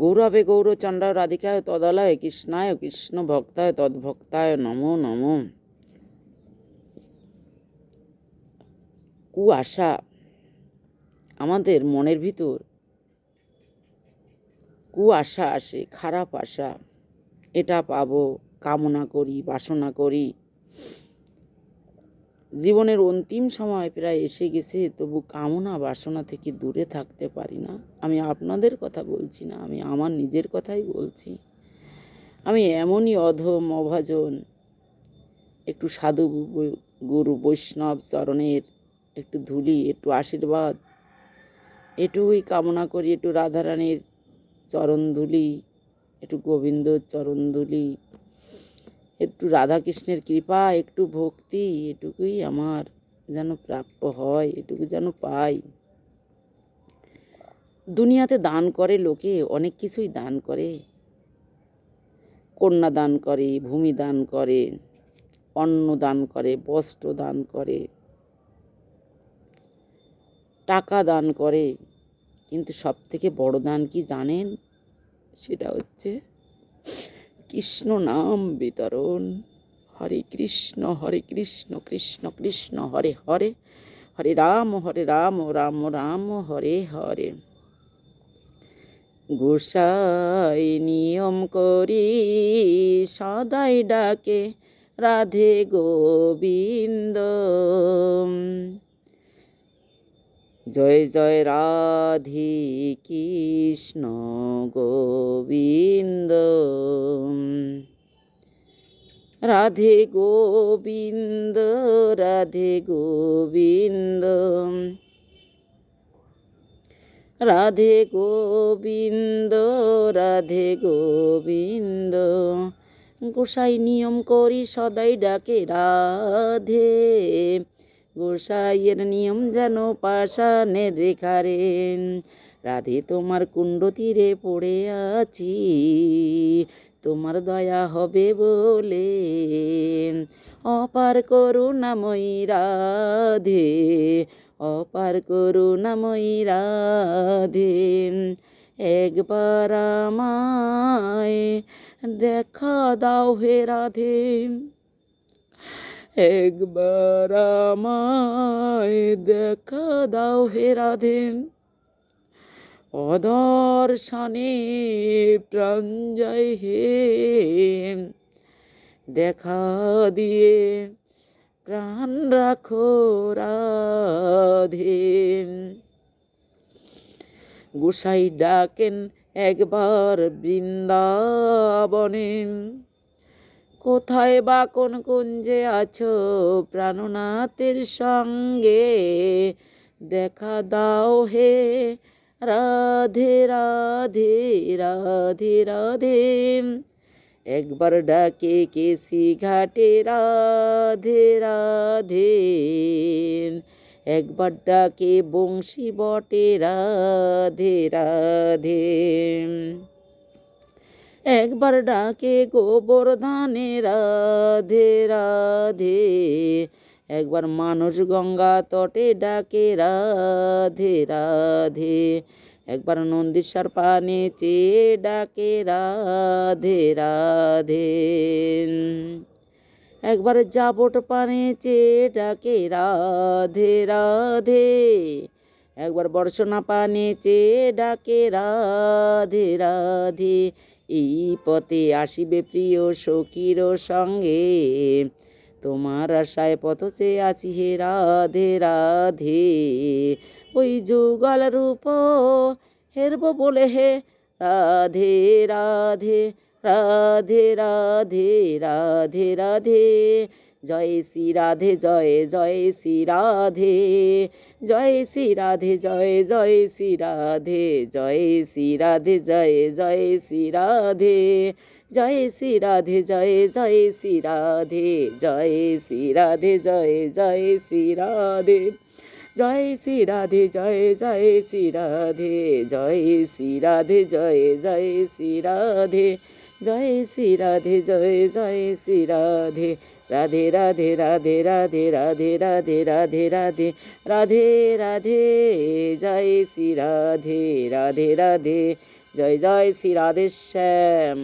গৌরবে গৌরচণ্ডায় রাধিকায় তদলায়, কৃষ্ণায় কৃষ্ণ ভক্তায় তদ্ভক্তায় নমো নমো। কু আশা আমাদের মনের ভিতর, কু আশা আসে, খারাপ আশা, এটা পাবো, কামনা করি, বাসনা করি। জীবনের অন্তিম সময় প্রায় এসে গেছে, তবু কামনা বাসনা থেকে দূরে থাকতে পারি না। আমি আপনাদের কথা বলছি না, আমি আমার নিজের কথাই বলছি। আমি এমনই অধম, অভাজন, একটু সাধু গুরু বৈষ্ণব চরণের একটু ধুলি, একটু আশীর্বাদ এটুকুই কামনা করি, একটু রাধারানীর চরণ ধুলি একটু গোবিন্দর চরণ ধুলি একটু রাধাকৃষ্ণের কৃপা, একটু ভক্তি, এটুকুই আমার যেন প্রাপ্য হয়, এটুকু যেন পাই। দুনিয়াতে দান করে লোকে, অনেক কিছুই দান করে। কন্যা দান করে, ভূমি দান করে, অন্ন দান করে, বস্ত্র দান করে, টাকা দান করে। কিন্তু সব থেকে বড় দান কি জানেন? সেটা হচ্ছে কৃষ্ণ নাম বিতরণ। হরে কৃষ্ণ হরে কৃষ্ণ কৃষ্ণ কৃষ্ণ, হরে হরে। হরে রাম হরে রাম রাম রাম, হরে হরে। গোসাই নিয়ম করি, সদাই ডাকে, রাধে গোবিন্দ। জয় জয় রাধে কৃষ্ণ গোবিন্দ। রাধে গোবিন্দ রাধে গোবিন্দ। রাধে গোবিন্দ রাধে গোবিন্দ। গোসাই নিয়ম করি, সদাই ডাকে রাধে। গোসাইয়ের নিয়ম যেন পাশানের রেখারে রাধে তোমার কুণ্ড তীরে পড়ে আছি। তোমার দয়া হবে বলে। অপার করুণাময়ী রাধে অপার করুণাময়ী রাধে একবার আমায় দেখা দাও হে রাধে। একবার আমায় দেখা দাও হে রাধে। অদর্শনে প্রাণ যায় হে। দেখা দিয়ে প্রাণ রাখো রাধে। গোসাই ডাকেন একবার বৃন্দাবনে। কোথায় বা কোন কুঞ্জে আছো প্রাণনাথের সঙ্গে? দেখা দাও হে রাধে রাধে রাধে রাধে। একবার ডাকে কেসি ঘাটে, রাধে রাধে। একবার ডাকে বংশী বটে, রাধে রাধে। একবার ডাকে গোবর গোবর্ধনে রাধে রাধে। একবার মানুষ গঙ্গা তটে ডাকে রাধে রাধে। একবার নন্দীশ্বর পানে চেয়ে ডাকে রাধে রাধে। একবার জাবট পানে চেয়ে ডাকে রাধে রাধে। একবার বর্ষণা পানে চেয়ে ডাকে রাধে রাধে। এই পথে আসিবে প্রিয় সখীর সঙ্গে। তোমার আশায় পথ চেয়ে আছি হে রাধে রাধে। ওই যুগল রূপ হেরব বলে হে রাধে রাধে রাধে রাধে রাধে রাধে। জয় শ্রী রাধে, জয় জয় শ্রী রাধে। জয় শ্রী রাধে, জয় জয় শ্রী রাধে। জয় শ্রী রাধে, জয় জয় শ্রী রাধে। জয় শ্রী রাধে জয় জয় শ্রী রাধে জয় শ্রী রাধে জয় জয় শ্রী রাধে জয় শ্রী রাধে জয় জয় শ্রী রাধে জয় শ্রী রাধে জয় জয় শ্রী রাধে জয় শ্রী রাধে জয় জয় শ্রী রাধে রাধে রাধে রাধে রাধে রাধে রাধে রাধে রাধে রাধে রাধে জয় শ্রী রাধে রাধে রাধে জয় জয় শ্রী রাধেশ্যাম